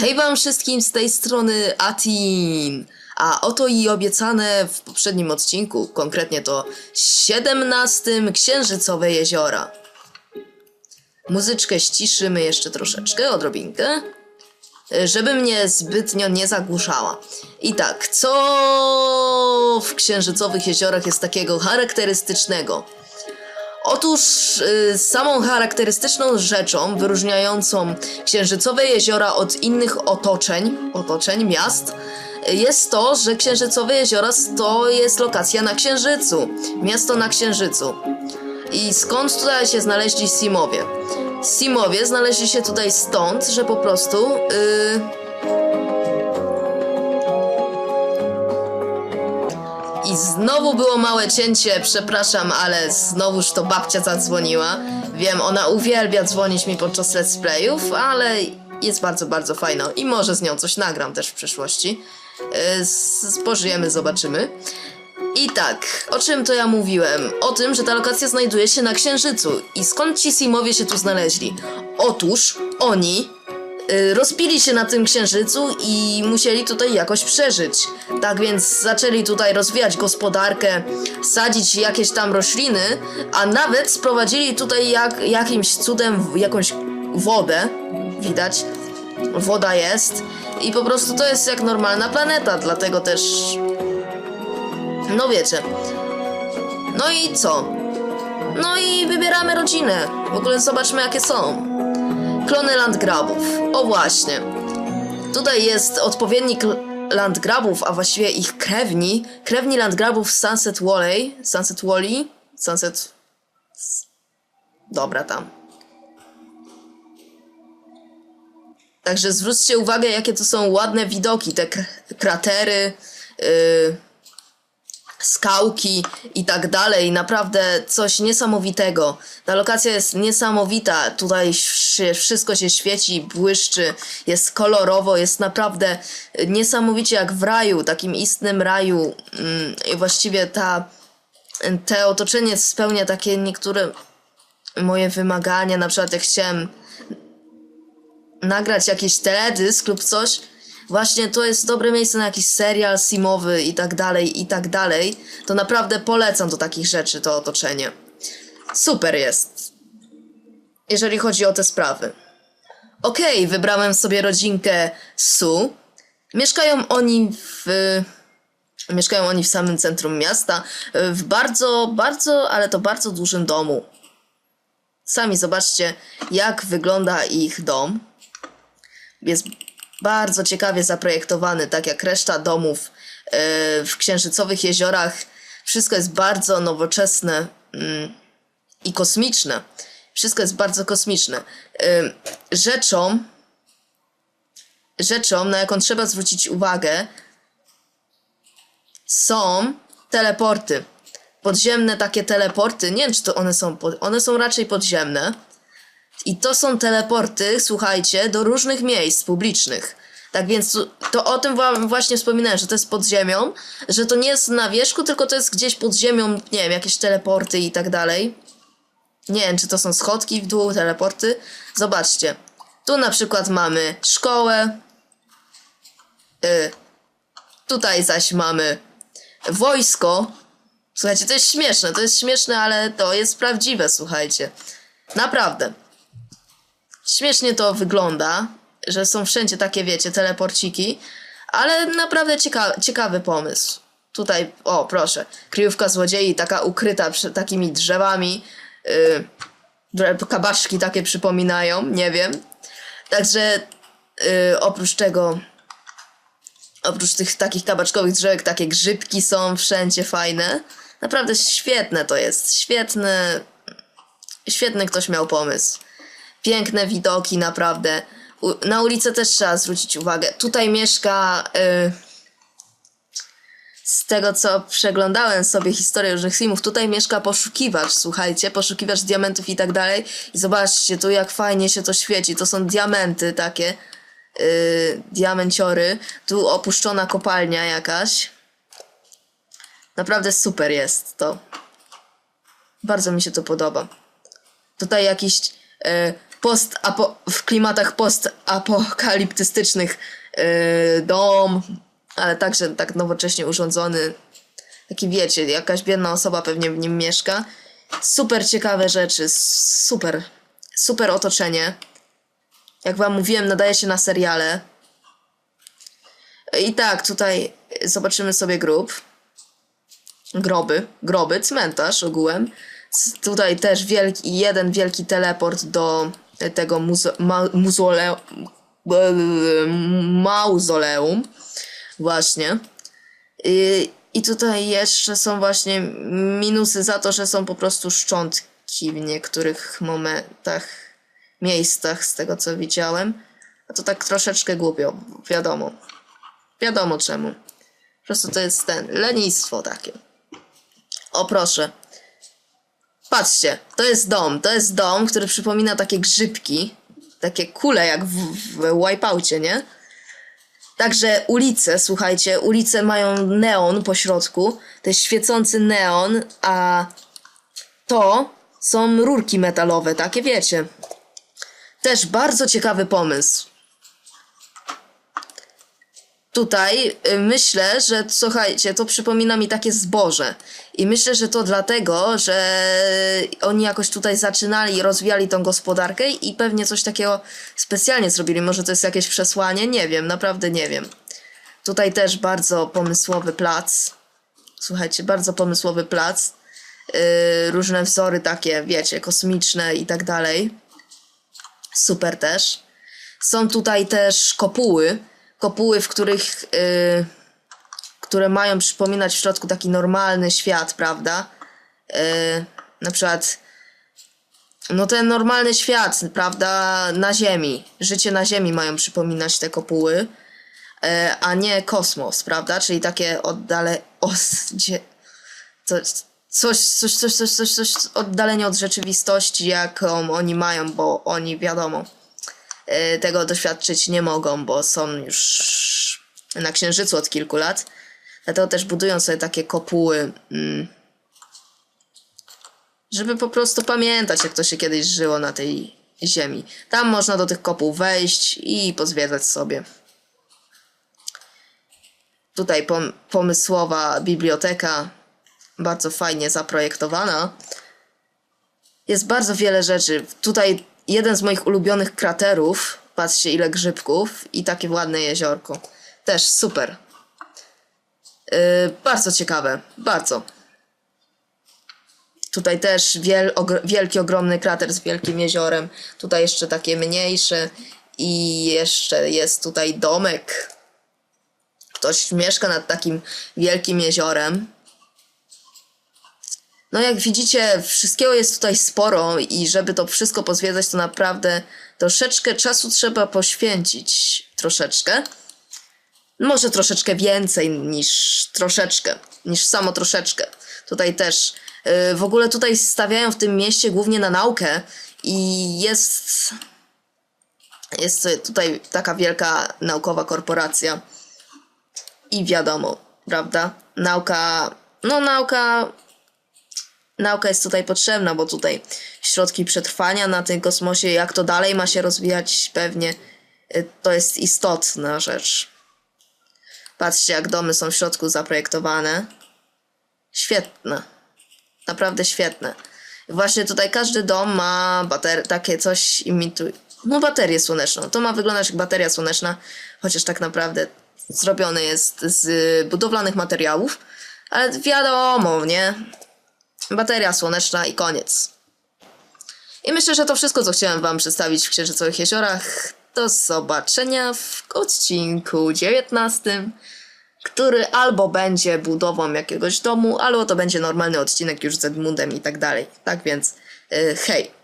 Hej wam wszystkim z tej strony Atin! A oto i obiecane w poprzednim odcinku, konkretnie to 17 Księżycowe Jeziora. Muzyczkę ściszymy jeszcze troszeczkę, odrobinkę, żeby mnie zbytnio nie zagłuszała. I tak, co w Księżycowych Jeziorach jest takiego charakterystycznego? Otóż y, samą charakterystyczną rzeczą wyróżniającą księżycowe jeziora od innych otoczeń, otoczeń miast, jest to, że księżycowe jeziora to jest lokacja na księżycu, miasto na księżycu. I skąd tutaj się znaleźli Simowie? Simowie znaleźli się tutaj stąd, że po prostu y, I znowu było małe cięcie, przepraszam, ale znowuż to babcia zadzwoniła. Wiem, ona uwielbia dzwonić mi podczas let's playów, ale jest bardzo, bardzo fajna i może z nią coś nagram też w przyszłości. Yy, Pożyjemy, zobaczymy. I tak, o czym to ja mówiłem? O tym, że ta lokacja znajduje się na Księżycu. I skąd ci Simowie się tu znaleźli? Otóż oni rozpili się na tym księżycu i musieli tutaj jakoś przeżyć. Tak więc zaczęli tutaj rozwijać gospodarkę, sadzić jakieś tam rośliny, a nawet sprowadzili tutaj jak, jakimś cudem jakąś wodę. Widać, woda jest. I po prostu to jest jak normalna planeta, dlatego też. No wiecie. No i co? No i wybieramy rodzinę. W ogóle zobaczmy jakie są. Klony landgrabów. O właśnie. Tutaj jest odpowiednik landgrabów, a właściwie ich krewni. Krewni landgrabów Sunset Valley. Sunset Valley? Sunset... Dobra, tam. Także zwróćcie uwagę, jakie to są ładne widoki. Te kratery, yy, skałki i tak dalej. Naprawdę coś niesamowitego. Ta lokacja jest niesamowita. Tutaj wszy- wszystko się świeci, błyszczy, jest kolorowo, jest naprawdę niesamowicie jak w raju, takim istnym raju. Mm, I właściwie ta, te otoczenie spełnia takie niektóre moje wymagania. Na przykład jak chciałem nagrać jakiś teledysk lub coś, właśnie to jest dobre miejsce na jakiś serial simowy i tak dalej, i tak dalej, to naprawdę polecam do takich rzeczy to otoczenie. Super jest. Jeżeli chodzi o te sprawy. Okej, wybrałem sobie rodzinkę Su. Mieszkają oni w... Mieszkają oni w samym centrum miasta, w bardzo, bardzo, ale to bardzo dużym domu. Sami zobaczcie, jak wygląda ich dom jest bardzo ciekawie zaprojektowany, tak jak reszta domów e, w księżycowych jeziorach. Wszystko jest bardzo nowoczesne mm, i kosmiczne. Wszystko jest bardzo kosmiczne. E, Rzeczą, rzeczą, na jaką trzeba zwrócić uwagę, są teleporty. Podziemne takie teleporty. Nie wiem, czy to one są. One są raczej podziemne. I to są teleporty, słuchajcie, do różnych miejsc publicznych. Tak więc to o tym właśnie wspominałem, że to jest pod ziemią, że to nie jest na wierzchu, tylko to jest gdzieś pod ziemią, nie wiem, jakieś teleporty i tak dalej. Nie wiem, czy to są schodki w dół, teleporty. Zobaczcie. Tu na przykład mamy szkołę. Y, tutaj zaś mamy wojsko. Słuchajcie, to jest śmieszne, to jest śmieszne, ale to jest prawdziwe, słuchajcie. Naprawdę. Śmiesznie to wygląda, że są wszędzie takie, wiecie, teleporciki, ale naprawdę cieka ciekawy pomysł. Tutaj, o proszę, kryjówka złodziei, taka ukryta przed takimi drzewami, yy, kabaszki takie przypominają, nie wiem. Także yy, oprócz tego, oprócz tych takich kabaczkowych drzewek, takie grzybki są wszędzie fajne. Naprawdę świetne to jest, świetne, świetny ktoś miał pomysł. Piękne widoki, naprawdę. U, na ulicę też trzeba zwrócić uwagę. Tutaj mieszka. Y, z tego co przeglądałem sobie historię różnych filmów, tutaj mieszka poszukiwacz, słuchajcie, poszukiwacz diamentów i tak dalej. I zobaczcie tu, jak fajnie się to świeci. To są diamenty takie. Yy, diamenciory. Tu opuszczona kopalnia jakaś. Naprawdę super jest to. Bardzo mi się to podoba. Tutaj jakiś e, post w klimatach postapokaliptystycznych yy, dom, ale także tak nowocześnie urządzony. Taki wiecie, jakaś biedna osoba pewnie w nim mieszka. Super ciekawe rzeczy, super, super otoczenie. Jak wam mówiłem, nadaje się na seriale. I tak, tutaj zobaczymy sobie grób. Groby, groby, cmentarz ogółem. Tutaj też wielki, jeden wielki teleport do tego muzo, ma, e, mauzoleum. Właśnie. I, I tutaj jeszcze są właśnie minusy za to, że są po prostu szczątki w niektórych momentach, miejscach, z tego co widziałem. A to tak troszeczkę głupio, wiadomo. Wiadomo czemu. Po prostu to jest ten lenistwo takie. O proszę. Patrzcie, to jest dom. To jest dom, który przypomina takie grzybki. Takie kule jak w, w nie? Także ulice, słuchajcie, ulice mają neon po środku. To jest świecący neon, a to są rurki metalowe, takie wiecie. Też bardzo ciekawy pomysł. Tutaj y, myślę, że słuchajcie, to przypomina mi takie zboże. I myślę, że to dlatego, że oni jakoś tutaj zaczynali rozwijali tą gospodarkę i pewnie coś takiego specjalnie zrobili. Może to jest jakieś przesłanie? Nie wiem, naprawdę nie wiem. Tutaj też bardzo pomysłowy plac. Słuchajcie, bardzo pomysłowy plac. Yy, różne wzory takie, wiecie, kosmiczne i tak dalej. Super też. Są tutaj też kopuły. Kopuły, w których. y, które mają przypominać w środku taki normalny świat, prawda? Y, na przykład. No ten normalny świat, prawda? Na Ziemi. Życie na Ziemi mają przypominać te kopuły. y, a nie kosmos, prawda? Czyli takie oddale. Os, gdzie, coś, coś, coś, coś, coś, coś oddalenie od rzeczywistości, jaką oni mają, bo oni wiadomo tego doświadczyć nie mogą, bo są już na Księżycu od kilku lat. Dlatego też budują sobie takie kopuły, mm, żeby po prostu pamiętać, jak to się kiedyś żyło na tej ziemi. Tam można do tych kopuł wejść i pozwiedzać sobie. Tutaj pom- pomysłowa biblioteka, bardzo fajnie zaprojektowana. Jest bardzo wiele rzeczy. Tutaj jeden z moich ulubionych kraterów. Patrzcie, ile grzybków i takie ładne jeziorko. Też super. Yy, bardzo ciekawe, bardzo. Tutaj też wiel, ogr- wielki, ogromny krater z wielkim jeziorem. Tutaj jeszcze takie mniejsze. I jeszcze jest tutaj domek. Ktoś mieszka nad takim wielkim jeziorem. No jak widzicie, wszystkiego jest tutaj sporo i żeby to wszystko pozwiedzać, to naprawdę troszeczkę czasu trzeba poświęcić. Troszeczkę. Może troszeczkę więcej niż troszeczkę, niż samo troszeczkę. Tutaj też. Yy, w ogóle tutaj stawiają w tym mieście głównie na naukę i jest. Jest tutaj taka wielka naukowa korporacja. I wiadomo, prawda? Nauka. No, nauka nauka jest tutaj potrzebna, bo tutaj środki przetrwania na tym kosmosie, jak to dalej ma się rozwijać, pewnie y, to jest istotna rzecz. Patrzcie, jak domy są w środku zaprojektowane. Świetne. Naprawdę świetne. Właśnie tutaj każdy dom ma bater- takie coś imituje. No, baterię słoneczną. To ma wyglądać jak bateria słoneczna, chociaż tak naprawdę zrobione jest z budowlanych materiałów. Ale wiadomo, nie? Bateria słoneczna i koniec. I myślę, że to wszystko, co chciałem Wam przedstawić w Księżycowych Jeziorach. Do zobaczenia w odcinku 19, który albo będzie budową jakiegoś domu, albo to będzie normalny odcinek już z Edmundem i tak dalej. Tak więc, yy, hej.